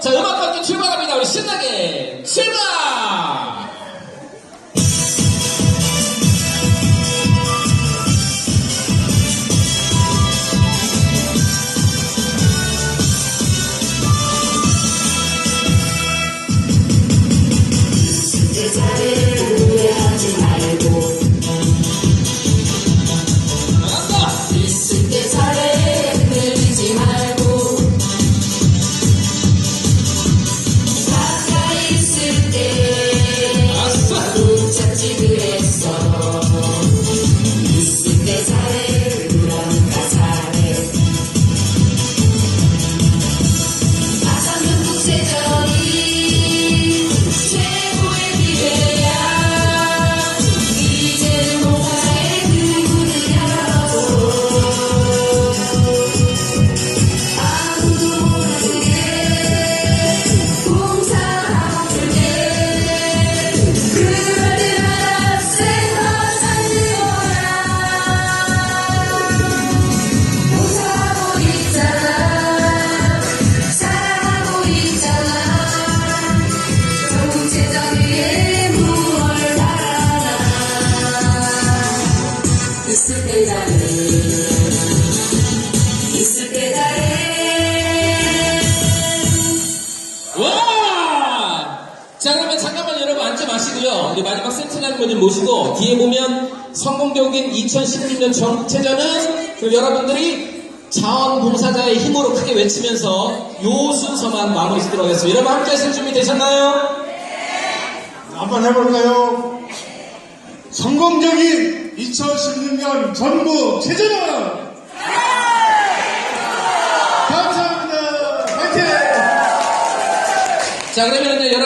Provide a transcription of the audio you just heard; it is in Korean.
자, 음악 관계 출발합니다. 우리 신나게 출발! 자, 그러면 잠깐만 여러분 앉지 마시고요. 마지막 센트라는 분들 모시고 뒤에 보면 성공적인 2016년 전국체전은 그 여러분들이 자원봉사자의 힘으로 크게 외치면서 요 순서만 마무리 짓도록 하겠습니다. 여러분 함께 하실 준비 되셨나요? 한번 해볼까요? 성공적인 2016년 전국 체전은 감사합니다. 화이팅! 자, 그러면 이제 여러분